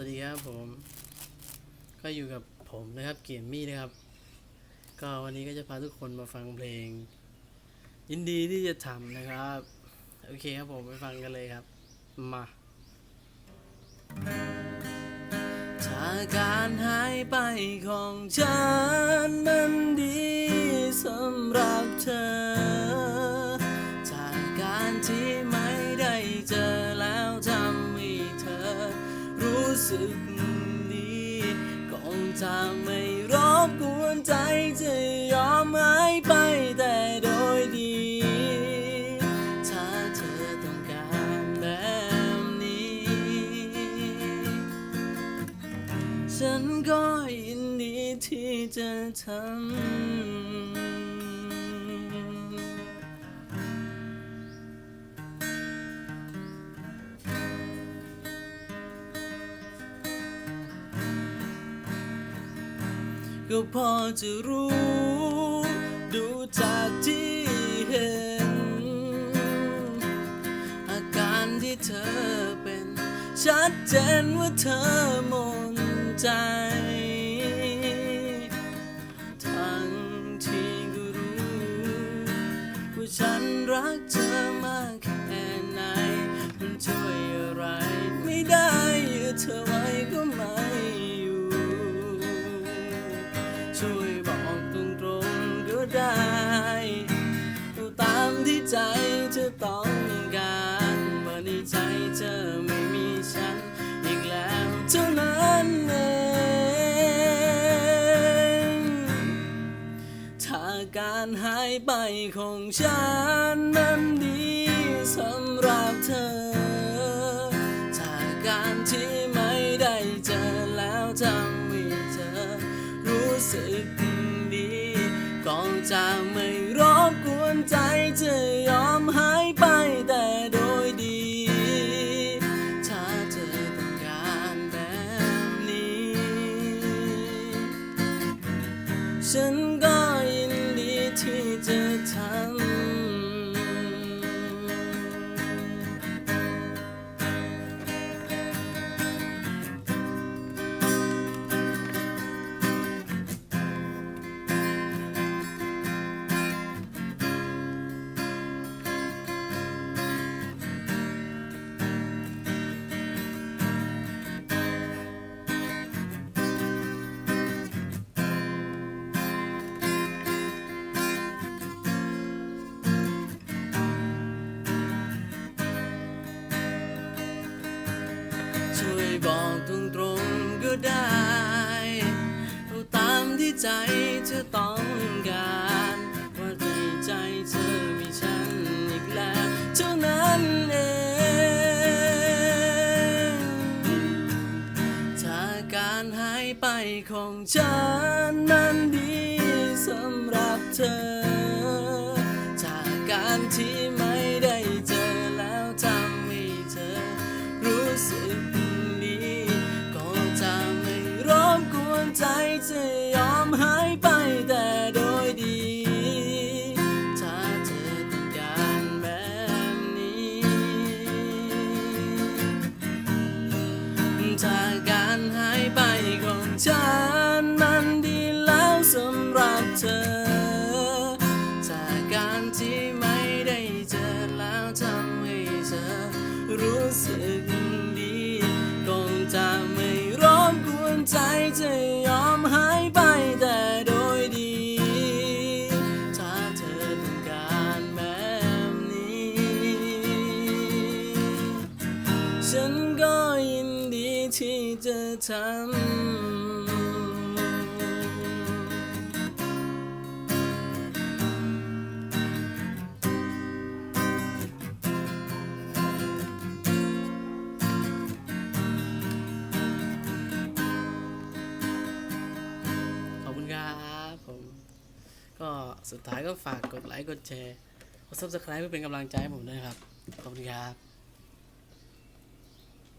วัสดีครับผม ก็อยู่กับผมนะครับเกมมี่นะครับ ก็วันนี้ก็จะพาทุกคนมาฟังเพลง ยินดีที่จะทำนะครับ โอเคครับผมไปฟังกันเลยครับ มาถ้าการหายไปของฉันนั้นดีสำหรับเธอจากการที่ไม่ได้เจอแล้วทำ สึกดีคงจะไม่รบกวนใจจะยอมหายไปแต่โดยดี ถ้าเธอต้องการแบบนี้ ฉันก็ยินดีที่จะทำ ก็พอจะรู้ ดูจากที่เห็น อาการที่เธอเป็น ชัดเจนว่าเธอหมนใจ ทั้งที่ก็รู้ ว่าฉันรักเธอ ต้องการว่าในใจเธอไม่มีฉัน อีกแล้วเท่านั้นเองถ้าการหายไปของฉันนั้นดีสำหรับเธอถ้าการที่ไม่ได้เจอแล้วทำให้เธอรู้สึกดี ก็จะไม่รบกวนใจจะยอ บอกตรงๆก็ได้เอาตามที่ใจเธอต้องการ ว่าในใจเธอมีฉันอีกแล้วเท่านั้นเองถ้าการหายไปของฉันนั้นดีสำหรับเธอ จากการที่ไม่ได้เจอ จะยอมหายไปแต่ จะทำ ขอบคุณครับผม ก็สุดท้ายก็ฝากกดไลค์ กดแชร์ กด subscribe เพื่อเป็นกำลังใจให้ผมด้วยนะครับ ขอบคุณครับ